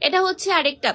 এটা হচ্ছে আরেকটা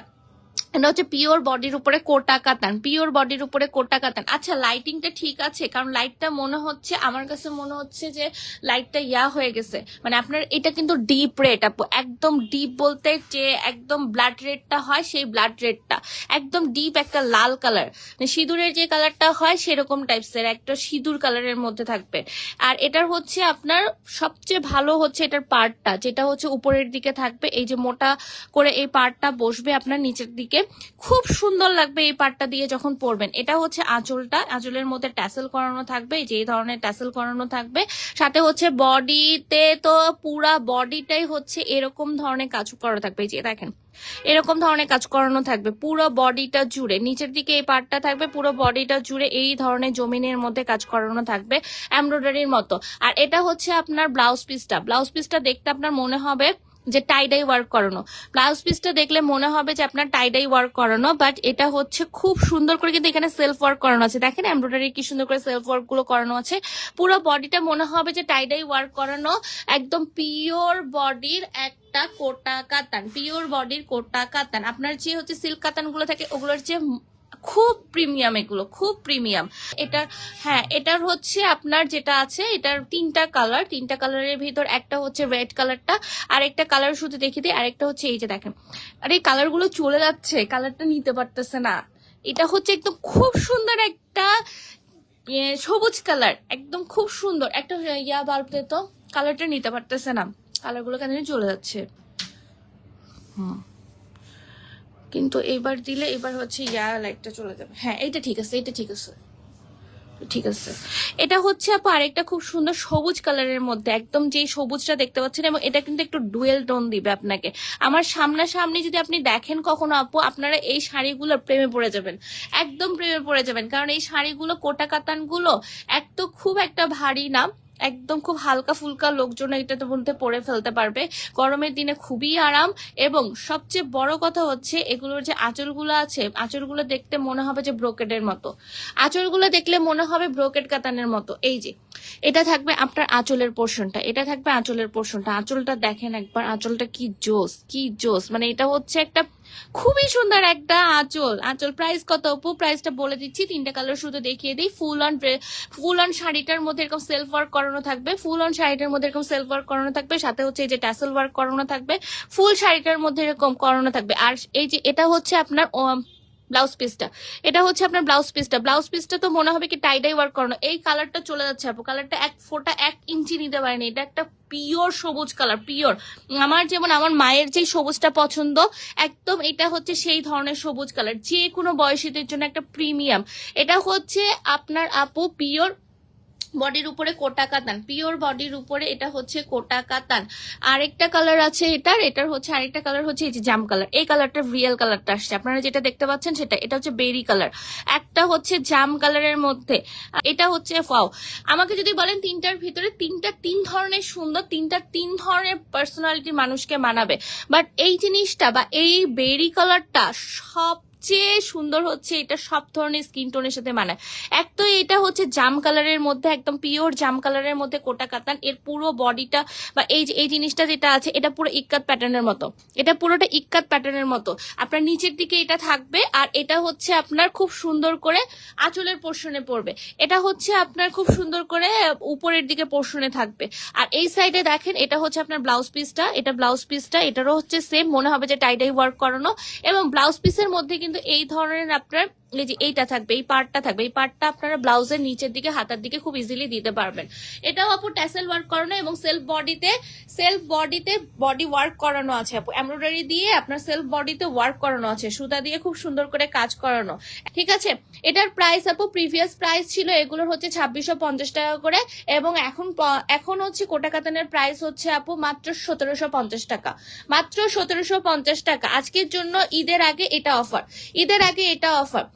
এটা হচ্ছে পিওর বডির উপরে কোটা কাতান পিওর বডির উপরে কোটা কাতান। আচ্ছা লাইটিংটা ঠিক আছে, কারণ লাইটটা মনে হচ্ছে, আমার কাছে মনে হচ্ছে যে লাইটটা ইয়া হয়ে গেছে। মানে আপনার এটা কিন্তু ডিপ রেড আপু, একদম ডিপ বলতে যে একদম ব্লাড রেডটা হয়, সেই ব্লাড রেডটা একদম ডিপ একটা লাল কালার মানে সিঁদুরের যে কালারটা হয়, সেরকম টাইপসের একটা সিঁদুর কালারের মধ্যে থাকবে। আর এটার হচ্ছে আপনার সবচেয়ে ভালো হচ্ছে এটার পার্টটা যেটা হচ্ছে উপরের দিকে থাকবে। এই যে মোটা করে এই পার্টটা বসবে আপনার নিচের দিকে। খুব সুন্দর লাগবে এই পার্টটা দিয়ে যখন পরবেন। এটা হচ্ছে আঁচলটা। আঁচলের মধ্যে ট্যাসেল করানো থাকবে। যে ধরনের ট্যাসেল করানো থাকবে। সাথে হচ্ছে বডিতে তো পুরা বডিটাই হচ্ছে এরকম ধরনের কাজ করা থাকবে। যে দেখেন, এরকম ধরনের কাজ করানো থাকবে। পুরো বডিটা জুড়ে, নিচের দিকে এই পার্টটা থাকবে, পুরো বডিটা জুড়ে এই ধরনের জমিনের মধ্যে কাজ করানো থাকবে এমব্রয়ডারির মতো। আর এটা হচ্ছে আপনার ব্লাউজ পিসটা। ব্লাউজ পিসটা দেখতে আপনার মনে হবে যে টাইডাই ওয়ার্ক করানো। ব্লাউজ পিসটা দেখলে মনে হবে যে আপনার টাইডাই ওয়ার্ক করানো বাট এটা হচ্ছে খুব সুন্দর করে কিন্তু এখানে সেলফ ওয়ার্ক করানো আছে। দেখেন এমব্রয়ডারি কি সুন্দর করে সেলফ ওয়ার্কগুলো করানো আছে। পুরো বডিটা মনে হবে যে টাইডাই ওয়ার্ক করানো, একদম পিওর বডির একটা কোটা কাতান পিওর বডির কোটা কাতান। আপনার যে হচ্ছে সিল্ক কাতানগুলো থাকে, ওগুলোর যে খুব প্রিমিয়াম এগুলো, খুব প্রিমিয়াম। এটার হ্যাঁ এটার হচ্ছে আপনার যেটা আছে, এটার তিনটা কালার তিনটা কালারের ভিতর একটা হচ্ছে রেড কালারটা আর একটা কালার শুধু দেখিয়ে দিই, আরেকটা হচ্ছে এই যে দেখেন। আর এই কালারগুলো চলে যাচ্ছে কালারটা নিতে পারতেছে না। এটা হচ্ছে একদম খুব সুন্দর একটা সবুজ কালার একদম খুব সুন্দর। একটা ইয়া বাল্বতে তো কালারটা নিতে পারতেছে না। কালারগুলো কেন চলে যাচ্ছে। হুম। কিন্তু এবার দিলে এবার হচ্ছে ইয়া লাইটটা চলে যাবে। হ্যাঁ এটা ঠিক আছে এটা ঠিক আছে। ঠিক আছে। এটা হচ্ছে আপু আরেকটা খুব সুন্দর সবুজ কালারের মধ্যে, একদম যেই সবুজটা দেখতে পাচ্ছেন এবং এটা কিন্তু একটু ডুয়েল টোন দিবে আপনাকে। আমার সামনাসামনি যদি আপনি দেখেন কখনো আপু, আপনারা এই শাড়িগুলোর প্রেমে পড়ে যাবেন। একদম প্রেমে পড়ে যাবেন, কারণ এই শাড়িগুলো কোটা কাতানগুলো এক তো খুব একটা ভারী না। একদম খুব হালকা ফুলকা লোকজন এটাতে মধ্যে পরে ফেলতে পারবে। গরমের দিনে খুবই আরাম এবং সবচেয়ে বড় কথা হচ্ছে এগুলোর যে আঁচলগুলো আছে, আঁচলগুলো দেখতে মনে হবে যে ব্রোকেডের মতো। আঁচলগুলো দেখলে মনে হবে ব্রোকেড কাতানের মতো। এই যে, এটা থাকবে আপনার আঁচলের পোর্শনটা, এটা থাকবে আঁচলের পোর্শনটা। আঁচলটা দেখেন একবার, আঁচলটা কি জোস কি জোস মানে এটা হচ্ছে একটা খুবই সুন্দর একটা আঁচল। আঁচল প্রাইস কত? অপু প্রাইসটা বলে দিচ্ছি। তিনটা কালার শুধু দেখিয়ে দিই। ফুল অন ফুল অন শাড়িটার মধ্যে এরকম সেলফ ওয়ার্ক করানো থাকবে। ফুল অন শাড়িটার মধ্যে এরকম সেলফ ওয়ার্ক করানো থাকবে। সাথে হচ্ছে এই যে ট্যাসেল ওয়ার্ক করানো থাকবে। ফুল শাড়িটার মধ্যে এরকম করানো থাকবে। আর এই যে, এটা হচ্ছে আপনার ব্লাউজ পিসটা। এটা হচ্ছে আপনার ব্লাউজ পিসটা। ব্লাউজ পিসটা তো মনে হবে কি টাইডাই ওয়ার্ক করানো। এই কালারটা চলে যাচ্ছে আপু। কালারটা এক ফোটা, এক ইঞ্চি নিতে পারেনি। এটা একটা পিওর সবুজ কালার পিওর আমার যেমন আমার মায়ের যে সবুজটা পছন্দ, একদম এটা হচ্ছে সেই ধরনের সবুজ কালার যে কোনো বয়সীদের জন্য একটা প্রিমিয়াম এটা হচ্ছে আপনার আপু পিওর বডির উপরে কোটা কাতান পিওর বডির উপরে এটা হচ্ছে কোটা কাতান। আরেকটা কালার আছে এটার এটার হচ্ছে আরেকটা কালার হচ্ছে এই যে জাম কালার এই কালারটা রিয়েল কালারটা আসছে। আপনারা যেটা দেখতে পাচ্ছেন সেটা, এটা হচ্ছে বেরি কালার একটা হচ্ছে জাম কালারের মধ্যে, এটা হচ্ছে ফাও আমাকে যদি বলেন তিনটার ভিতরে তিনটা তিন ধরনের সুন্দর, তিনটা তিন ধরনের পার্সোনালিটির মানুষকে মানাবে। বাট এই জিনিসটা বা এই বেরি কালারটা সবচেয়ে সুন্দর হচ্ছে এটা সব ধরনের স্কিন টোনের সাথে মানায়। এক তো এটা হচ্ছে জাম কালারের মধ্যে, একদম পিওর জাম কালারের মধ্যে কোটা কাতান, এর পুরো বডিটা বা এই এই জিনিসটা যেটা আছে, এটা পুরো ইক্কাত প্যাটার্নের মতো। এটা পুরোটা ইক্কাত প্যাটার্নের মতো। আপনার নিচের দিকে এটা থাকবে আর এটা হচ্ছে আপনার খুব সুন্দর করে আঁচলের পোর্শনে পড়বে। এটা হচ্ছে আপনার খুব সুন্দর করে উপরের দিকে পোর্শনে থাকবে। আর এই সাইডে দেখেন, এটা হচ্ছে আপনার ব্লাউজ পিসটা এটা ব্লাউজ পিসটা এটারও হচ্ছে সেম মনে হবে যে টাইডাই ওয়ার্ক করানো। এবং ব্লাউজ পিসের মধ্যে কিন্তু এই ধরনের আপনার এই যে এইটা থাকবে, এই পার্টটা থাকবে, এই পার্টটা আপনারা ব্লাউজের নিচের দিকে, হাতার দিকে খুব ইজিলি দিতে পারবেন। এটাও আপু ট্যাসেল ওয়ার্ক করানো এবং সেলফ বডিতে সেলফ বডিতে বডি ওয়ার্ক করানো আছে আপু। এমব্রয়ডারি দিয়ে আপনার সেলফ বডিতে ওয়ার্ক করানো আছে, সুতা দিয়ে খুব সুন্দর করে কাজ করানো। ঠিক আছে? এটার প্রাইস আপু প্রিভিয়াস প্রাইস ছিল এগুলোর হচ্ছে ছাব্বিশশো পঞ্চাশ টাকা করে এবং এখন এখন হচ্ছে কোটা কাতানের প্রাইস হচ্ছে আপু মাত্র সতেরোশো পঞ্চাশ টাকা। মাত্র সতেরোশো পঞ্চাশ টাকা। আজকের জন্য ঈদের আগে এটা অফার ঈদের আগে এটা অফার